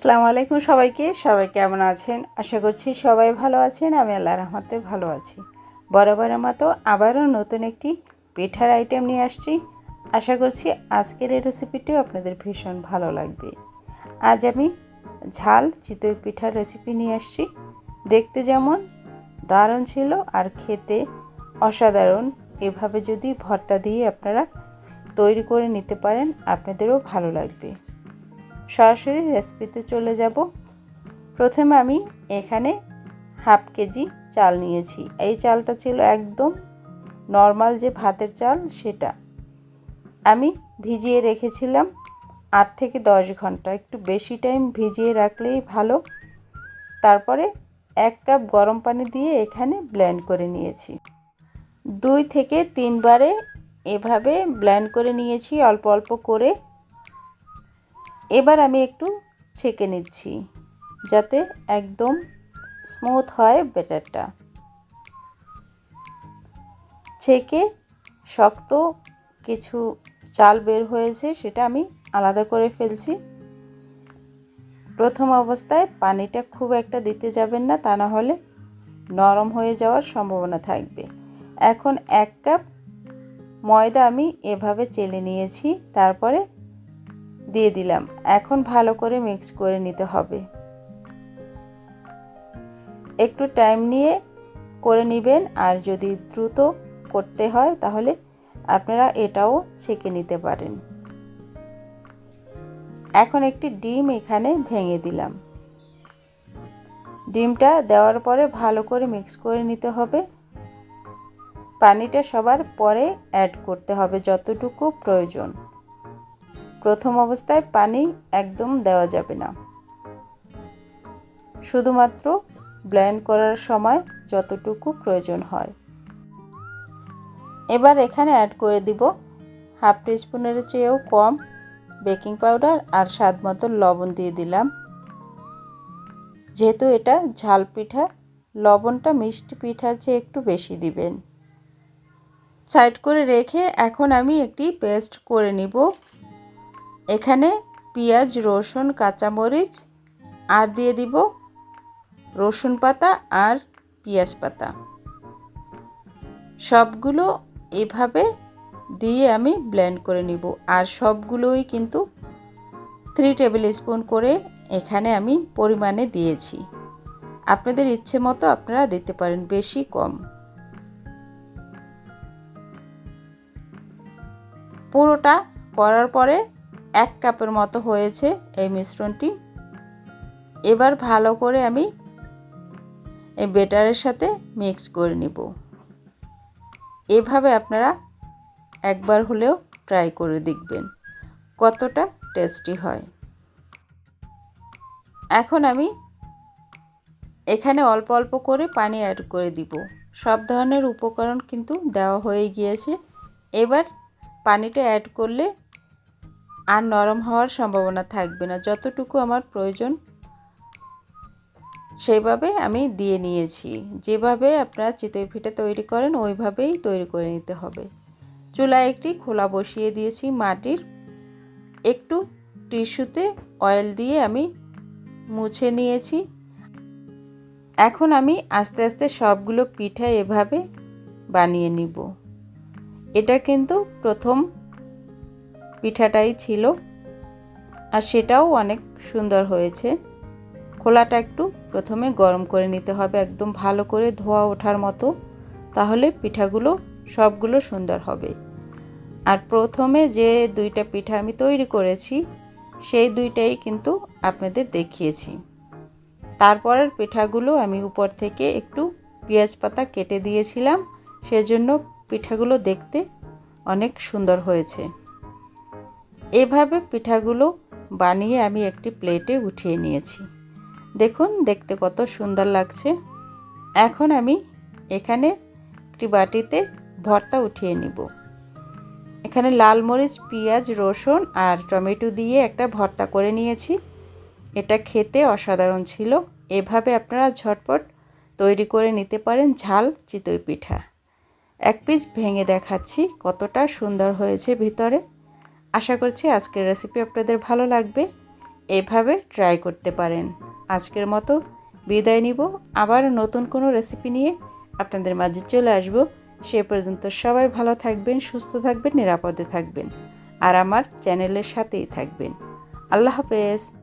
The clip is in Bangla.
আসসালামু আলাইকুম সবাইকে। সবাই কেমন আছেন? আশা করছি সবাই ভালো আছেন। আমি আল্লাহ রহমতে ভালো আছি। বরাবরের মতো আবারও নতুন একটি পিঠার আইটেম নিয়ে আসছি। আশা করছি আজকের এই রেসিপিটিও আপনাদের ভীষণ ভালো লাগবে। আজ আমি ঝাল চিতই পিঠার রেসিপি নিয়ে আসছি। দেখতে যেমন দারুণ ছিল আর খেতে অসাধারণ। এভাবে যদি ভর্তা দিয়ে আপনারা তৈরি করে নিতে পারেন, আপনাদেরও ভালো লাগবে। সরাসরি রেসিপিতে চলে যাব। প্রথমে আমি এখানে হাফ কেজি চাল নিয়েছি। এই চালটা ছিল একদম নর্মাল যে ভাতের চাল সেটা। আমি ভিজিয়ে রেখেছিলাম আট থেকে দশ ঘণ্টা। একটু বেশি টাইম ভিজিয়ে রাখলেই ভালো। তারপরে এক কাপ গরম পানি দিয়ে এখানে ব্লেন্ড করে নিয়েছি। দুই থেকে তিনবারে এভাবে ব্লেন্ড করে নিয়েছি, অল্প অল্প করে। এবার আমি একটু ছেঁকে নিচ্ছি, যাতে একদম স্মুথ হয় ব্যাটারটা ছেঁকে শক্ত কিছু চাল বের হয়েছে, সেটা আমি আলাদা করে ফেলছি। প্রথম অবস্থায় পানিটা খুব একটা দিতে যাবেন না, তা না হলে নরম হয়ে যাওয়ার সম্ভাবনা থাকবে। এখন এক কাপ ময়দা আমি এভাবে চেলে নিয়েছি, তারপরে দিয়ে দিলাম। এখন ভালো করে মিক্স করে নিতে হবে। একটু টাইম নিয়ে করে নেবেন আর যদি দ্রুত করতে হয় তাহলে আপনারা এটাও ছেঁকে নিতে পারেন। এখন একটি ডিম এখানে ভেঙে দিলাম। ডিমটা দেওয়ার পরে ভালো করে মিক্স করে নিতে হবে। পানিটা সবার পরে অ্যাড করতে হবে যতটুকু প্রয়োজন। প্রথম অবস্থায় পানি একদম দেওয়া যাবে না। শুধুমাত্র ব্লেন্ড করার সময় যতটুকু প্রয়োজন হয়। এবার এখানে অ্যাড করে দিব হাফ টিস্পুনের চেয়েও কম বেকিং পাউডার আর স্বাদ মতো লবণ দিয়ে দিলাম। যেহেতু এটা ঝাল পিঠা, লবণটা মিষ্টি পিঠার চেয়ে একটু বেশি দিবেন। সাইড করে রেখে এখন আমি একটি পেস্ট করে নিব। এখানে পেঁয়াজ, রসুন, কাঁচামরিচ, আর দিয়ে দিব রসুন পাতা আর পেঁয়াজ পাতা। সবগুলো এভাবে দিয়ে আমি ব্লেন্ড করে নিব। আর সবগুলোই কিন্তু থ্রি টেবিল স্পুন করে এখানে আমি পরিমাণে দিয়েছি। আপনাদের ইচ্ছে মতো আপনারা দিতে পারেন, বেশি কম। পুরোটা করার পরে এক কাপের মতো হয়েছে এই মিশ্রণটি। এবার ভালো করে আমি এই বেটারের সাথে মিক্স করে নিব। এভাবে আপনারা একবার হলেও ট্রাই করে দেখবেন কতটা টেস্টি হয়। এখন আমি এখানে অল্প অল্প করে পানি অ্যাড করে দিব। সব ধরনের উপকরণ কিন্তু দেওয়া হয়ে গিয়েছে। এবার পানিটা অ্যাড করলে আর নরম হওয়ার সম্ভাবনা থাকবে না। যতটুকু আমার প্রয়োজন, সেইভাবে আমি দিয়ে নিয়েছি। যেভাবে আপনারা চিতই পিঠা তৈরি করেন, ওইভাবেই তৈরি করে নিতে হবে। চুলায় একটি খোলা বসিয়ে দিয়েছি মাটির। একটু টিস্যুতে অয়েল দিয়ে আমি মুছে নিয়েছি। এখন আমি আস্তে আস্তে সবগুলো পিঠা এভাবে বানিয়ে নিব। এটা কিন্তু প্রথম পিঠাটাই ছিল। আর সেটাও অনেক সুন্দর হয়েছে। খোলাটা একটু প্রথমে গরম করে নিতে হবে একদম ভালো করে ধোয়া ওঠার মতো, তাহলে পিঠাগুলো সবগুলো সুন্দর হবে। আর প্রথমে যে দুইটা পিঠা আমি তৈরি করেছি, সেই দুইটাই কিন্তু আপনাদের দেখিয়েছি। তারপরের পিঠাগুলো আমি উপর থেকে একটু পেঁয়াজ পাতা কেটে দিয়েছিলাম, সেজন্য পিঠাগুলো দেখতে অনেক সুন্দর হয়েছে। এভাবে পিঠাগুলো বানিয়ে আমি একটি প্লেটে উঠিয়ে নিয়েছি। দেখুন, দেখতে কত সুন্দর লাগছে। এখন আমি এখানে একটি বাটিতে ভর্তা উঠিয়ে নিব। এখানে লাল মরিচ, পেঁয়াজ, রসুন আর টমেটো দিয়ে একটা ভর্তা করে নিয়েছি। এটা খেতে অসাধারণ ছিল। এভাবে আপনারা ঝটপট তৈরি করে নিতে পারেন ঝাল চিতই পিঠা। এক পিস ভেঙে দেখাচ্ছি কতটা সুন্দর হয়েছে ভিতরে। আশা করছি আজকের রেসিপি আপনাদের ভালো লাগবে। এভাবে ট্রাই করতে পারেন। আজকের মতো বিদায় নিব। আবার নতুন কোনো রেসিপি নিয়ে আপনাদের মাঝে চলে আসব। সে পর্যন্ত সবাই ভালো থাকবেন, সুস্থ থাকবেন, নিরাপদে থাকবেন। আর আমার চ্যানেলের সাথেই থাকবেন। আল্লাহ হাফেজ।